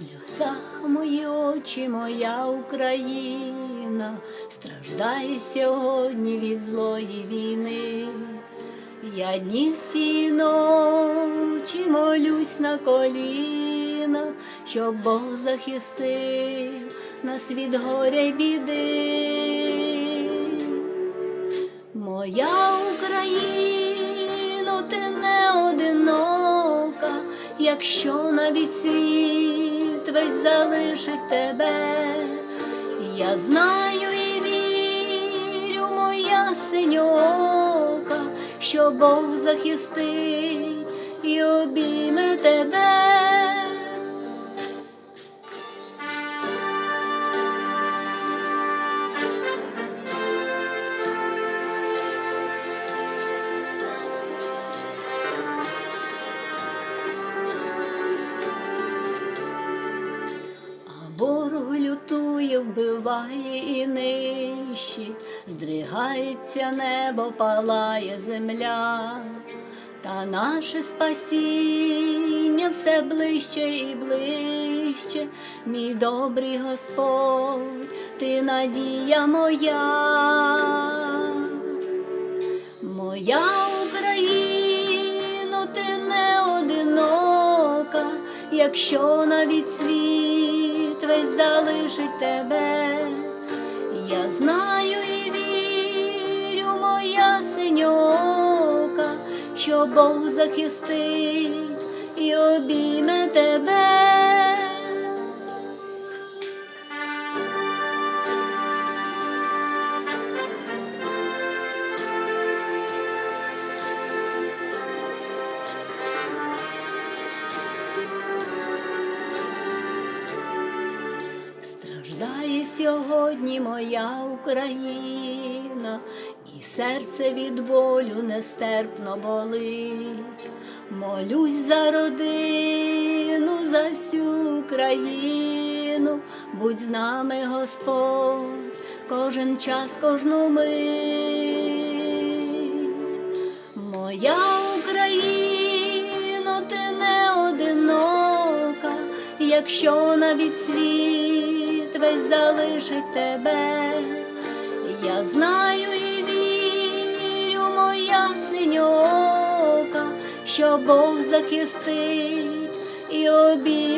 сльозах мої очі, моя Україна страждає сьогодні від злої війни. Я дні всі ночі молюсь на колінах, щоб Бог захистив нас від горя й біди. Моя Україно, ти не одинока, якщо навіть світ весь залишить тебе, я знаю і вірю, моя синьока, що Бог захистить і обійме тебе. Вбиває і нищить, здригається небо, палає земля, та наше спасіння все ближче і ближче, мій добрий Господь, ти надія моя. Моя Україно, ти не одинока, якщо навіть світ весь залишить тебе, я знаю і вірю, моя синьока, що Бог захистить і обійме тебе. Сьогодні моя Україна, і серце від болю нестерпно болить. Молюсь за родину, за всю країну, будь з нами, Господь, кожен час, кожну мить. Моя Україно, ти не одинока, якщо навіть світ весь залишить тебе, я знаю і вірю, моя синьока, що Бог захистить і обійме